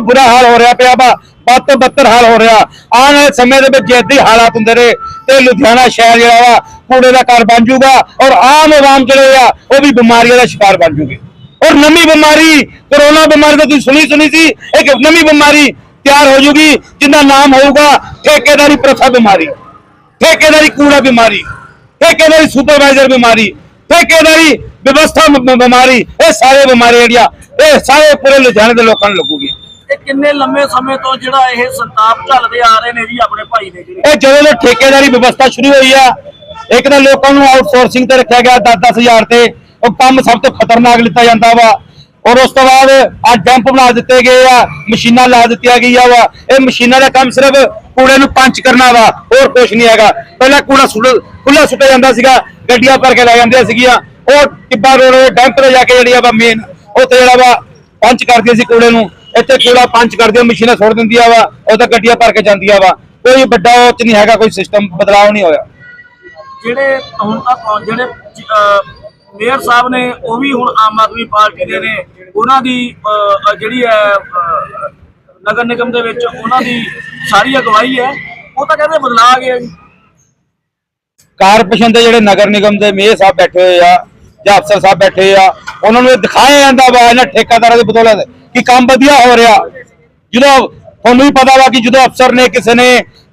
ਤੋਂ ਬੁਰਾ ਹਾਲ ਹੋ ਰਿਹਾ ਪਿਆ ਵਾ, ਵੱਧ ਤੋਂ ਬੱਤਰ ਹਾਲ ਹੋ ਰਿਹਾ। ਆਉਣ ਵਾਲੇ ਸਮੇਂ ਦੇ ਵਿੱਚ ਜੇ ਹੀ ਹਾਲਾਤ ਹੁੰਦੇ ਰਹੇ, ਤੇ ਲੁਧਿਆਣਾ ਸ਼ਹਿਰ ਜਿਹੜਾ ਵਾ, ਕੂੜੇ ਦਾ ਘਰ ਬਣ ਜਾਊਗਾ ਔਰ ਆਮ ਆਵਾਮ ਜਿਹੜੇ ਆ, ਉਹ ਵੀ ਬਿਮਾਰੀਆਂ ਦਾ ਸ਼ਿਕਾਰ ਬਣ ਜੂਗੇ ਔਰ ਨਵੀਂ ਬਿਮਾਰੀ, ਕਰੋਨਾ ਬਿਮਾਰੀ ਤਾਂ ਤੁਸੀਂ ਸੁਣੀ ਸੁਣੀ ਸੀ, ਇੱਕ ਨਵੀਂ ਬਿਮਾਰੀ ਤਿਆਰ ਹੋ ਜੂਗੀ ਜਿਹਦਾ ਨਾਮ ਹੋਊਗਾ ਠੇਕੇਦਾਰੀ ਪ੍ਰਥਾ ਬਿਮਾਰੀ। ਠੇਕੇਦਾਰੀ ਕੂੜਾ ਬਿਮਾਰੀ, ਠੇਕੇਦਾਰੀ ਸੁਪਰਵਾਈਜ਼ਰ ਬਿਮਾਰੀ, ਠੇਕੇਦਾਰੀ ਵਿਵਸਥਾ ਬਿਮਾਰੀ, ਇਹ ਸਾਰੇ ਬਿਮਾਰੀ ਜਿਹੜੀਆਂ, ਇਹ ਸਾਰੇ ਪੂਰੇ ਲੁਧਿਆਣੇ ਦੇ ਲੋਕਾਂ ਨੂੰ ਲੱਗੂਗੀ ਤੇ ਕਿੰਨੇ ਲੰਮੇ ਸਮੇਂ ਤੋਂ ਜਿਹੜਾ ਇਹ ਸੰਤਾਪ ਝੱਲਦੇ ਆ ਰਹੇ ਨੇ ਜੀ ਆਪਣੇ ਭਾਈ ਨੇ ਜਿਹੜੇ? ਇਹ ਜਦੋਂ ਤੋਂ ਠੇਕੇਦਾਰੀ ਵਿਵਸਥਾ ਸ਼ੁਰੂ ਹੋਈ ਆ, ਇੱਕ ਤਾਂ ਲੋਕਾਂ ਨੂੰ ਆਊਟਸੋਰਸਿੰਗ ਤੇ ਰੱਖਿਆ ਗਿਆ 10-10000 ਤੇ, ਉਹ ਕੰਮ ਸਭ ਤੋਂ ਖਤਰਨਾਕ ਲਿੱਤਾ ਜਾਂਦਾ ਵਾ। ਔਰ ਉਸ ਤੋਂ ਬਾਅਦ ਆ ਡੰਪ ਬਣਾ ਦਿੱਤੇ ਗਏ ਆ, ਮਸ਼ੀਨਾਂ ਲਾ ਦਿੱਤੀਆਂ ਗਈਆਂ ਵਾ। ਇਹ ਮਸ਼ੀਨਾਂ ਦਾ ਕੰਮ ਸਿਰਫ ਕੂੜੇ ਨੂੰ ਪੰਚ ਕਰਨਾ ਵਾ, ਹੋਰ ਕੁਝ ਨਹੀਂ ਹੈਗਾ। ਪਹਿਲਾਂ ਕੂੜਾ ਸੁੱਟ ਖੁੱਲਾ ਸੁੱਟਿਆ ਜਾਂਦਾ ਸੀਗਾ, ਗੱਡੀਆਂ ਭਰ ਕੇ ਲੈ ਜਾਂਦੀਆਂ ਸੀਗੀਆਂ। ਉਹ ਟਿੱਬਾ ਰੋਡ ਡੰਪ ਤੇ ਜਾ ਕੇ ਜਿਹੜੀ ਆ ਵਾ ਮੇਨ ਉੱਥੇ ਜਿਹੜਾ ਵਾ ਪੰਚ ਕਰਦੀ ਸੀ ਕੂੜੇ ਨੂੰ। ਇੱਥੇ ਕੂੜਾ ਪੰਚ ਕਰਦੀ ਮਸ਼ੀਨਾਂ ਸੁੱਟ ਦਿੰਦੀਆਂ ਵਾ ਉਹ ਤਾਂ ਗੱਡੀਆਂ ਭਰ ਕੇ ਜਾਂਦੀਆਂ ਵਾ। ਕੋਈ ਵੱਡਾ ਉਹ ਚ ਨਹੀਂ ਹੈਗਾ ਕੋਈ ਸਿਸਟਮ ਬਦਲਾਅ ਨਹੀਂ ਹੋਇਆ। ਜਿਹੜੇ ਹੁਣ ਤੱਕ ਜਿਹੜੇ ਅਹ, ਮੇਅਰ ਸਾਹਿਬ ਨੇ ਉਹ ਵੀ ਹੁਣ ਆਮ ਆਦਮੀ ਪਾਰਟੀ ਦੇ ਨੇ। ਉਹਨਾਂ ਦੀ ਅਹ, ਜਿਹੜੀ ਹੈ ਅਹ, ਨਗਰ ਨਿਗਮ ਦੇ ਵਿੱਚ ਉਹਨਾਂ ਦੀ ਸਾਰੀ ਅਗਵਾਈ ਹੈ। ਉਹ ਤਾਂ ਕਹਿੰਦੇ ਬਦਲਾ ਆ ਗਿਆ ਜੀ। ਕਾਰਪੋਰੇਸ਼ਨ ਦੇ ਜਿਹੜੇ ਨਗਰ ਨਿਗਮ ਦੇ ਮੇਅਰ ਸਾਹਿਬ ਬੈਠੇ ਹੋਏ ਆ ਜਾਂ ਅਫਸਰ ਸਾਹਿਬ ਬੈਠੇ ਆ ਉਹਨਾਂ ਨੂੰ ਇਹ ਦਿਖਾਇਆ ਜਾਂਦਾ ਵਾ ਇਹਨਾਂ ਠੇਕਾਦਾਰਾਂ ਦੀ ਬਦੌਲਤ ਕਿ ਕੰਮ ਵਧੀਆ ਹੋ ਰਿਹਾ। ਜਦੋਂ ਤੁਹਾਨੂੰ ਵੀ ਪਤਾ ਵਾ ਕਿ ਜਦੋਂ ਅਫਸਰ ਨੇ ਕਿਸੇ ਨੇ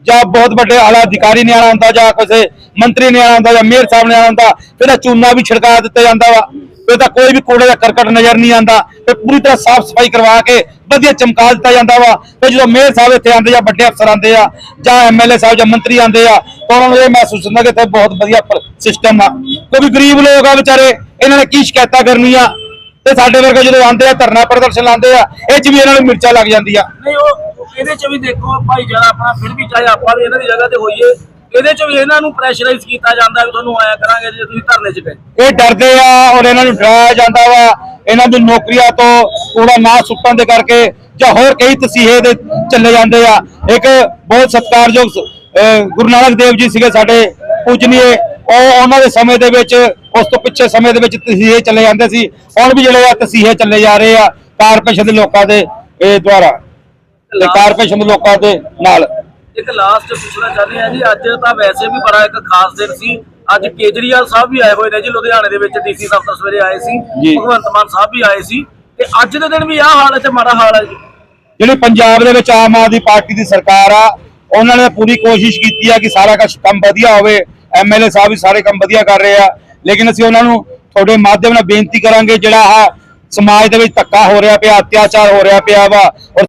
ਜਾਂ ਬਹੁਤ ਵੱਡੇ ਆਲਾ ਅਧਿਕਾਰੀ ਨੇ ਆਣਾ ਹੁੰਦਾ ਜਾਂ ਕਿਸੇ ਮੰਤਰੀ ਨੇ ਆਣਾ ਹੁੰਦਾ ਜਾਂ ਮੇਅਰ ਸਾਹਿਬ ਨੇ ਆਣਾ ਹੁੰਦਾ, ਫਿਰ ਇਹ ਚੂਨਾ ਵੀ ਛਿੜਕਾ ਦਿੱਤਾ ਜਾਂਦਾ ਵਾ। ਫਿਰ ਤਾਂ ਕੋਈ ਵੀ ਕੂੜੇ ਦਾ ਕਰਕਟ ਨਜ਼ਰ ਨਹੀਂ ਆਉਂਦਾ। ਤੇ ਪੂਰੀ ਤਰ੍ਹਾਂ ਸਾਫ਼ ਸਫ਼ਾਈ ਕਰਵਾ ਕੇ ਵਧੀਆ ਚਮਕਾ ਦਿੱਤਾ ਜਾਂਦਾ ਵਾ। ਤੇ ਜਦੋਂ ਮੇਅਰ ਸਾਹਿਬ ਇੱਥੇ ਆਉਂਦੇ ਜਾਂ ਵੱਡੇ ਅਫਸਰ ਆਉਂਦੇ ਆ ਜਾਂ ਐਮਐਲਏ ਸਾਹਿਬ ਜਾਂ ਮੰਤਰੀ ਆਉਂਦੇ ਆ, ਤਾਂ ਉਹਨਾਂ ਨੂੰ ਇਹ ਮਹਿਸੂਸ ਹੁੰਦਾ ਕਿ ਇੱਥੇ ਬਹੁਤ ਵਧੀਆ ਸਿਸਟਮ ਆ। ਕਿਉਂਕਿ ਗਰੀਬ ਲੋਕ ਆ ਵਿਚਾਰੇ, ਇਹਨਾਂ ਨੇ ਕੀ ਸ਼ਿਕਾਇਤਾਂ ਕਰਨੀਆਂ? ਤੇ ਸਾਡੇ ਵਰਗੇ ਜਦੋਂ ਆਉਂਦੇ ਆ ਧਰਨਾ ਪ੍ਰਦਰਸ਼ਨ ਲਾਉਂਦੇ ਆ ਇਹ ਚ ਵੀ ਇਹਨਾਂ ਨੂੰ ਮਿਰਚਾਂ ਲੱਗ ਜਾਂਦੀਆਂ। ਨਹੀਂ ਉਹ ਇਹਦੇ ਚ ਵੀ ਦੇਖੋ ਭਾਈਚਾਰਾ ਆਪਣਾ ਫਿਰ ਵੀ ਚਾਹੇ ਆਪਾਂ ਵੀ ਇਹਨਾਂ ਦੀ ਜਗ੍ਹਾ ਤੇ ਹੋਈਏ ਇਹਦੇ ਚ ਵੀ ਇਹਨਾਂ ਨੂੰ ਪ੍ਰੈਸ਼ਰਾਈਜ਼ ਕੀਤਾ ਜਾਂਦਾ ਵੀ ਤੁਹਾਨੂੰ ਆਇਆ ਕਰਾਂਗੇ ਜੇ ਤੁਸੀਂ ਧਰਨੇ ਚ ਗਏ। ਇਹ ਡਰਦੇ ਆ ਔਰ ਇਹਨਾਂ ਨੂੰ ਡਰਾਇਆ ਜਾਂਦਾ ਵਾ ਇਹਨਾਂ ਦੀ ਨੌਕਰੀਆਂ ਤੋਂ ਕੂੜਾ ਨਾ ਸੁੱਟਣ ਦੇ ਕਰਕੇ ਜਾਂ ਹੋਰ ਕਈ ਤਸੀਹੇ ਦੇ ਚੱਲੇ ਜਾਂਦੇ ਆ। ਇੱਕ ਬਹੁਤ ਸਤਿਕਾਰਯੋਗ ਗੁਰੂ ਨਾਨਕ ਦੇਵ ਜੀ ਸੀਗੇ ਸਾਡੇ ਪੂਜਨੀਏ ਉਹ ਉਹਨਾਂ ਦੇ ਸਮੇਂ ਦੇ ਵਿੱਚ ਉਸ ਤੋਂ ਪਿੱਛੇ ਸਮੇਂ ਦੇ ਵਿੱਚ ਤਸੀਹੇ ਚੱਲੇ ਜਾਂਦੇ ਸੀ। ਹੁਣ ਵੀ ਜਿਹੜੇ ਆ ਤਸੀਹੇ ਚੱਲੇ ਜਾ ਰਹੇ ਆ ਕਾਰਪੋਰੇਸ਼ਨ ਦੇ ਲੋਕਾਂ ਦੇ ਇਹ ਦੁਆਰਾ। ਤੇ ਕਾਰਪੋਰੇਸ਼ਨ ਦੇ ਲੋਕਾਂ ਦੇ ਨਾਲ। ਇੱਕ ਲਾਸਟ ਪੁੱਛਣਾ ਚਾਹੁੰਦੇ ਆ ਜੀ ਅੱਜ ਤਾਂ ਵੈਸੇ ਵੀ ਬੜਾ ਇੱਕ ਖਾਸ ਦਿਨ ਸੀ। ਅੱਜ ਕੇਜਰੀਵਾਲ ਸਾਹਿਬ ਵੀ ਆਏ ਹੋਏ ਨੇ ਜੀ ਲੁਧਿਆਣੇ ਦੇ ਵਿੱਚ ਡੀਸੀ ਦਫ਼ਤਰ ਸਵੇਰੇ ਆਏ ਸੀ। ਭਗਵੰਤ ਮਾਨ ਸਾਹਿਬ ਵੀ ਆਏ ਸੀ। ਤੇ ਅੱਜ ਦੇ ਦਿਨ ਵੀ ਆਹ ਹਾਲ ਹੈ ਤੇ ਮਾੜਾ ਹਾਲ ਹੈ ਜੀ। ਜਿਹੜੀ ਪੰਜਾਬ ਦੇ ਵਿੱਚ ਆਮ ਆਦਮੀ ਪਾਰਟੀ ਦੀ ਸਰਕਾਰ ਆ ਉਹਨਾਂ ਨੇ ਪੂਰੀ ਕੋਸ਼ਿਸ਼ ਕੀਤੀ ਆ ਕਿ ਸਾਰਾ ਕੰਮ ਵਧੀਆ ਹੋਵੇ। ਐਮਐਲਏ ਸਾਹਿਬ ਵੀ ਸਾਰੇ ਕੰਮ ਵਧੀਆ ਕਰ ਰਹੇ ਆ। ਲੇਕਿਨ ਅਸੀਂ ਉਹਨਾਂ ਨੂੰ ਤੁਹਾਡੇ ਮਾਧਿਅਮ ਨਾਲ ਬੇਨਤੀ ਕਰਾਂਗੇ ਜਿਹੜਾ ਆ ਸਮਾਜ ਦੇ ਵਿੱਚ ਧੱਕਾ ਹੋ ਰਿਹਾ ਪਿਆ, ਅਤਿਆਚਾਰ ਹੋ ਰਿਹਾ ਪਿਆ ਵਾ ਔਰ